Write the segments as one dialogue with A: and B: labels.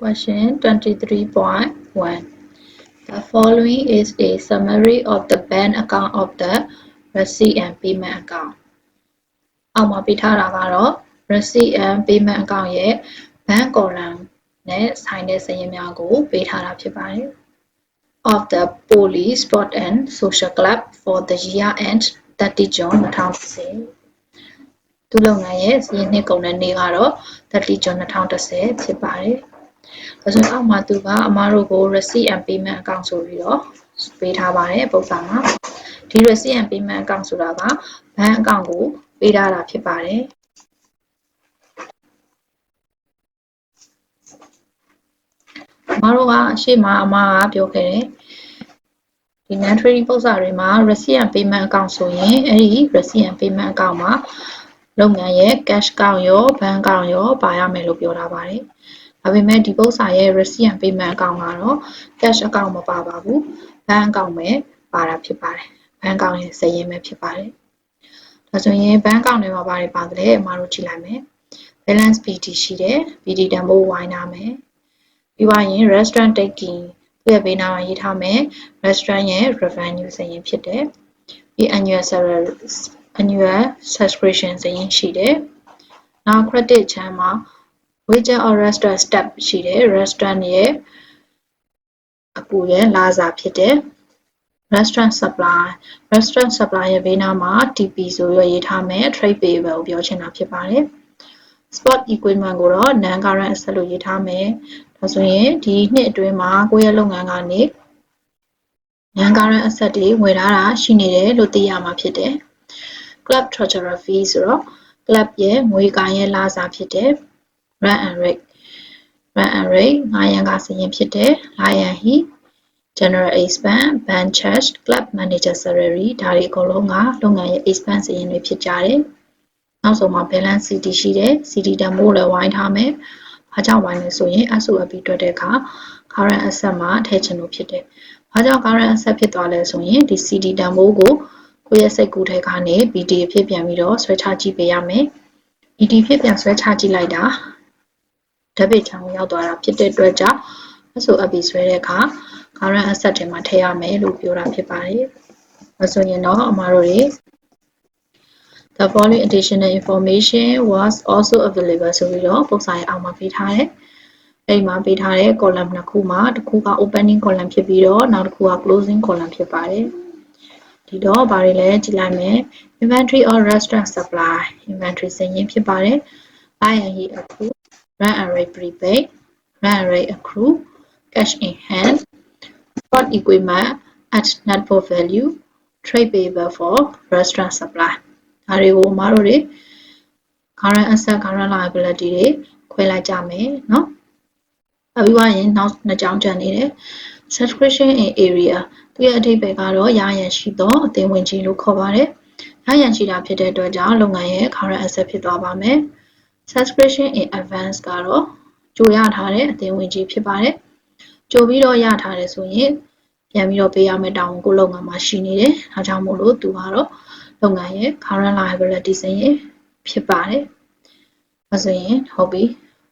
A: Question 23.1 The following is a summary of the bank account of the receipt and payment account. အောက်မှာပြထားတာကတော့ receipt and payment account ရဲ့ bank column နဲ့ဆိုင်တဲ့စာရင်းများကိုပေးထားတာဖြစ်ပါတယ်။ of the Police Sport and Social Club for the year end 30 June 2010သူလုပ်ငန်းရဲ့စာရင်းနှစ်ကုန်တဲ့နေ့ကတော့30 June 2010ဖြစ်ပါတယ်။ ဒါဆိုရင်အောက်မှာသူကအမားတို့ကို receipt and payment account ဆိုပြီးတော့ပေးထားပါတယ်ပုံစံမှာဒီ receipt and payment account ဆိုတာကဘဏ်အကောင့်ကိုပေးထားတာဖြစ်ပါတယ်အမားတို့ကအရှိမအမားကပြောခဲ့တယ်ဒီ non trading ပုံစံတွေမှာ receipt and payment account ဆိုရင်အဲ့ဒီ receipt and payment account မှာလုပ်ငန်းရဲ့ cash account ရောဘဏ် account ရောပါရမယ်လို့ပြောထားပါတယ်။ ဒါပေမဲ့ဒီပု္ပ္ပာရဲ့ receipt and payment account ကတော့ cash account မပါပါဘူး။ bank account ပဲပါတာဖြစ်ပါတယ်။ bank account ရဲ့စာရင်းပဲဖြစ်ပါတယ်။ဒါဆိုရင် bank account ထဲမှာပါတယ်ပါသလဲအမတို့ကြည့်လိုက်မယ်။ balance BT ရှိတယ်။ BT တန်ဖိုးဝိုင်းထားမယ်။ပြီးသွားရင် restaurant taking သူ့ရဲ့ဘေးနားမှာရေးထားမယ် restaurant ရဲ့ revenue စာရင်းဖြစ်တယ်။ပြီး annual salary annual subscription စာရင်းရှိတယ်။နောက် credit ချမ်းမှာ wager or restaurant step ရှိတယ် restaurant ရဲ့အပူရဲ့လာစာဖြစ်တယ် restaurant supply restaurant supply ရဲ့ဘေးနားမှာ TP ဆိုရရေးထားမယ် trade payable ကိုပြောချင်တာဖြစ်ပါတယ် sport equipment ကိုတော့ non current asset လို့ရေးထားမယ်ဒါဆိုရင်ဒီနှစ်အတွင်းမှာကိုယ့်ရဲ့လုပ်ငန်းကနေ non current asset တွေဝယ်ထားတာရှိနေတယ်လို့သိရမှာဖြစ်တယ် club treasurer fee ဆိုတော့ club ရဲ့ငွေကိုင်ရဲ့လာစာဖြစ်တယ် run and rate run and rate ငါးရန်ကစရင်ဖြစ်တယ် lion he general expense ban charge club manager salary ဒါတွေအကုန်လုံးကလုပ်ငန်းရဲ့ expense စရင်တွေဖြစ်ကြတယ်နောက်ဆုံးမှာ balance cd ရှိတယ် cd တန်ဖိုးလည်းဝိုင်းထားမယ်ဘာကြောင့်ဝိုင်းလဲဆိုရင် SOP တွက်တဲ့အခါ current asset မှာထည့်ချင်လို့ဖြစ်တယ်ဘာကြောင့် current asset ဖြစ်သွားလဲဆိုရင်ဒီ cd တန်ဖိုးကိုကိုယ့်ရဲ့စိတ်ကူးထဲကနေ BD ဖြစ်ပြန်ပြီးတော့ဆွဲချကြည့်ပေးရမယ် BD ဖြစ်ပြန်ဆွဲချကြည့်လိုက်တာ debit ချောင်းကိုရောက်သွားတာဖြစ်တဲ့အတွက်ကြောင့် SOP ဆွဲတဲ့အခါ current asset တွေမှာထည့်ရမယ်လို့ပြောတာဖြစ်ပါတယ်။ဒါဆိုရင်တော့အမှားတို့တွေ The following additional information was also available ဆိုပြီးတော့ပုံစံရဲ့အောက်မှာပေးထားတယ်။အဲ့ဒီမှာပေးထားတဲ့ column နှစ်ခုမှာတစ်ခုက opening column ဖြစ်ပြီးတော့နောက်တစ်ခုက closing column ဖြစ်ပါတယ်။ဒီတော့ဘာတွေလဲကြည့်လိုက်မယ် inventory or restaurant supply inventory စာရင်းဖြစ်ပါတယ်။ INE အခု run and rate prepaid, run and rate accrue, cash in hand, spot equipment at net book value, trade payable for restaurant supply ဒါတွေကိုမတို့တွေ current asset current liability တွေခွဲလိုက်ကြမယ်เนาะအပြီးသွားရင်နောက်နှစ်ကြောင်းကျန်နေတယ် subscription in area သူရဲ့အထိပ္ပယ်ကတော့ရာရန်ရှိသောအသင်းဝင်ကြီးလို့ခေါ်ပါတယ်ရာရန်ရှိတာဖြစ်တဲ့အတွက်ကြောင့်လုပ်ငန်းရဲ့ current asset ဖြစ်သွားပါမယ် subscription in advance ကတော့ကြိုရထားတဲ့အသင်းဝင်ကြီးဖြစ်ပါတယ်ကြိုပြီးတော့ရထားတယ်ဆိုရင်ပြန်ပြီးတော့ပေးရမယ့်တာဝန်ကိုလုပ်ငန်းမှာရှိနေတယ်ဒါကြောင့်မို့လို့သူကတော့လုပ်ငန်းရဲ့ current liability စရင်ဖြစ်ပါတယ်အဲဆိုရင်ဟုတ်ပြီ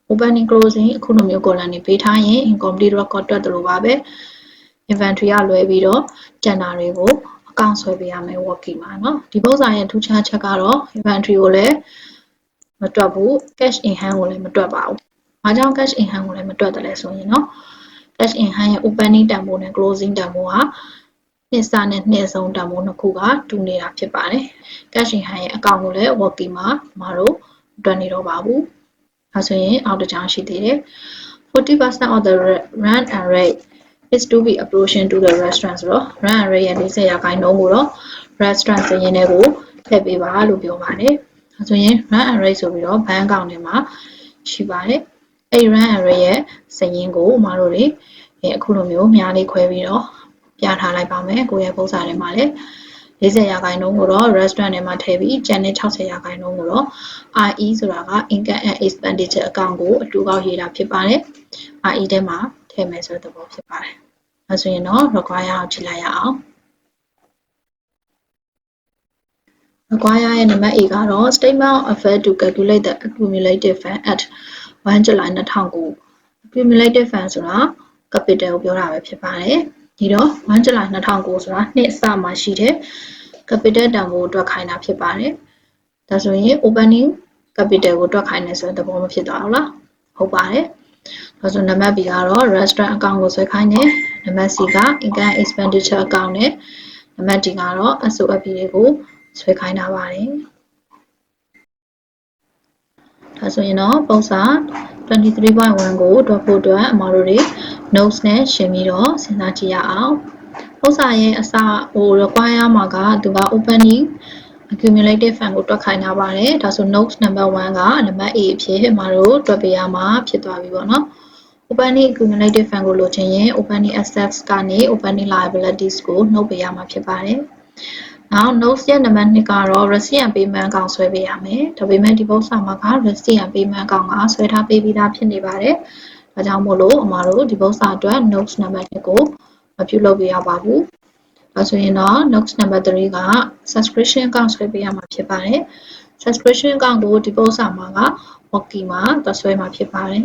A: opening closing အခုလိုမျိုး column တွေပေးထားရင် incomplete record တွက်တယ်လို့ပါပဲ inventory ကလွဲပြီးတော့ကျန်တာတွေကိုအကောင့်ဆွဲပေးရမယ် working မှာเนาะဒီပုံစံရဲ့ထူးခြားချက်ကတော့ inventory ကိုလည်း မတွက်ဘူး cash in hand ကိုလည်းမတွက်ပါဘူး။ဘာကြောင့် cash in hand ကိုလည်းမတွက်တယ်လဲဆိုရင်နော် cash in hand ရဲ့ opening တန်ဖိုးနဲ့ closing တန်ဖိုးဟာနှစ်စနဲ့နှစ်ဆုံးတန်ဖိုးနှစ်ခုကတူနေတာဖြစ်ပါတယ်။ cash in hand ရဲ့အကောင့်ကိုလည်း worky မှာမတို့တွက်နေတော့ပါဘူး။ဒါဆိုရင်အောက်တစ်ကြောင်ရှိသေးတယ်။40% of the run and rate is to be approaching to the restaurant ဆိုတော့ run and rate ရဲ့40%ကိုတော့ restaurant စရင်းတွေကိုထည့်ပေးပါလို့ပြောပါတယ်။ ဒါဆိုရင် run array ဆိုပြီးတော့ဘန်းကောင်ထဲမှာရှိပါတယ်အဲ့ run array ရဲ့စရင်းကိုမတို့တွေအခုလိုမျိုးမြားလေးခွဲပြီးတော့ပြထားလိုက်ပါမယ်ကိုယ့်ရဲ့ပုံစံထဲမှာလည်း40ရာခိုင်နှုန်းကိုတော့ restaurant ထဲမှာထည့်ပြီးကျန်တဲ့60ရာခိုင်နှုန်းကိုတော့ IE ဆိုတာက income and expenditure account ကိုအတူကောက်ရေးတာဖြစ်ပါတယ်။ IE ထဲမှာထည့်မယ်ဆိုတဲ့သဘောဖြစ်ပါတယ်။အဲဆိုရင်တော့ require အောင်ကြည့်လိုက်ရအောင်။ Require ရဲ့နံပါတ် A ကတော့ Statement of Affairs to calculate the accumulated fund at 1 July 2009 accumulated fund ဆိုတာ capital ကိုပြောတာပဲဖြစ်ပါတယ်ဒီတော့1ဇူလိုင်2009ဆိုတာနှစ်အစမှာရှိတဲ့ capital တန်ဖိုးအတွက်ခိုင်းတာဖြစ်ပါတယ်ဒါဆိုရင် opening capital ကိုတွက်ခိုင်းနေဆိုရင်သဘောမဖြစ်သွားဘူးလားဟုတ်ပါတယ်ဒါဆိုနံပါတ် B ကတော့ restaurant account ကိုဆွဲခိုင်းတယ်နံပါတ် C က income expenditure account နဲ့နံပါတ် D ကတော့ SOFP တွေကို ဆွဲခိုင်းထားပါတယ်ဒါဆိုရင်တော့ပုံစံ23.1ကိုတွက်ဖို့အတွက်အမတို့တွေ notes နဲ့ရှင်းပြီးတော့စဉ်းစားကြည့်ရအောင်ပုံစံရဲ့အစဟို require မှာကသူက opening accumulated fund ကိုတွက်ခိုင်းထားပါတယ်ဒါဆို notes number 1ကနံပါတ် A အဖြစ်မှာတို့တွက်ပေးရမှာဖြစ်သွားပြီပေါ့နော် opening accumulated fund ကိုလိုချင်ရင် opening assets ကနေ opening liabilities ကိုနှုတ်ပေးရမှာဖြစ်ပါတယ် နောက် notes ရဲ့နံပါတ်2ကတော့ receipt payment account ဆွဲပေးရမယ်ဒါပေမဲ့ဒီပုံစံမှာက receipt payment account ကဆွဲထားပေးပြီးသားဖြစ်နေပါတယ်ဒါကြောင့်မို့လို့အမတို့ဒီပုံစံအတွက် notes နံပါတ်2ကိုမပြုလုပ်ပေးရပါဘူးဒါဆိုရင်တော့ notes number 3က subscription account ဆွဲပေးရမှာဖြစ်ပါတယ် subscription account ကိုဒီပုံစံမှာက hockey မှာသွားဆွဲမှာဖြစ်ပါတယ်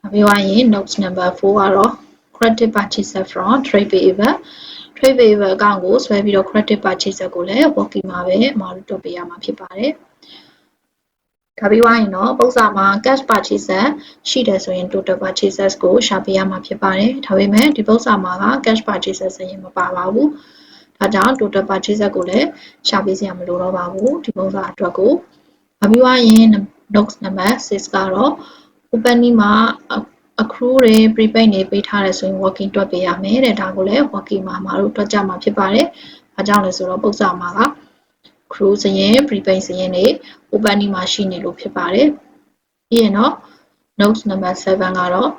A: နောက်ပြီးသွားရင် notes number 4ကတော့ credit purchaser from trade payable trade payable account ကိုဆွဲပြီးတော့ credit purchaser ကိုလည်း hockey မှာပဲအမှားတွက်ပေးရမှာဖြစ်ပါတယ်ဒါပြီးသွားရင်တော့ပုံစံမှာ cash purchaser ရှိတယ်ဆိုရင် total purchases ကိုရှာပေးရမှာဖြစ်ပါတယ်။ဒါပေမဲ့ဒီပုံစံမှာက cash purchaser ဆိုရင်မပါပါဘူး။ဒါကြောင့် total purchaser ကိုလည်းရှာပေးစရာမလိုတော့ပါဘူးဒီပုံစံအတွက်ကို။ဒါပြီးသွားရင် notes number 6ကတော့ opening မှာ accrue တွေ prepaid တွေပေးထားတယ်ဆိုရင် working တွက်ပေးရမယ်တဲ့ဒါကိုလည်း working မှာမတို့တွက်ကြမှာဖြစ်ပါတယ်။ဘာကြောင့်လဲဆိုတော့ပုံစံမှာက crew စရင် prepaid စရင်တွေ opening မှာရှိနေလို့ဖြစ်ပါတယ်ပြီးရင်တော့ notes number 7ကတော့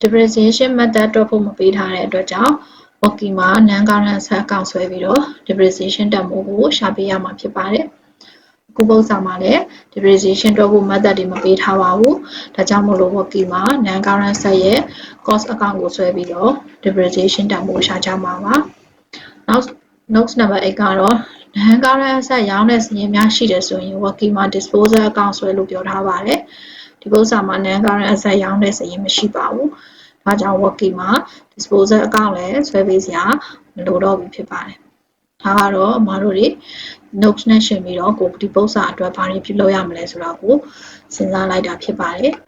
A: depreciation method တွက်ဖို့မပေးထားတဲ့အတွက်ကြောင့် working မှာ non current asset account ဆွဲပြီးတော့ depreciation တန်ဖိုးကိုရှာပေးရမှာဖြစ်ပါတယ်အ ခုပုံစံမှာလည်း depreciation တွက်ဖို့ method တွေမပေးထားပါဘူးဒါကြောင့်မို့လို့ working မှာ non current asset ရဲ့ cost account ကိုဆွဲပြီးတော့ depreciation တန်ဖိုးရှာကြမှာပါနောက် notes number 8ကတော့နဟန်ကားရအဆက်ရောင်းတဲ့စည်များရှိတယ်ဆိုရင် working မှာ disposal account ဆွဲလို့ပြောထားပါတယ်ဒီပု္ပ္ပာမှာနဟန်ကားရအဆက်ရောင်းတဲ့စည်မရှိပါဘူးဒါကြောင့် working မှာ disposal account လည်းဆွဲပေးစရာမလိုတော့ဘူးဖြစ်ပါတယ်ဒါကတော့အမတို့တွေ notes နဲ့ရှင်ပြီးတော့ကိုဒီပု္ပ္ပာအတွက်ဘာတွေပြုလုပ်ရမလဲဆိုတာကိုစဉ်းစားလိုက်တာဖြစ်ပါတယ်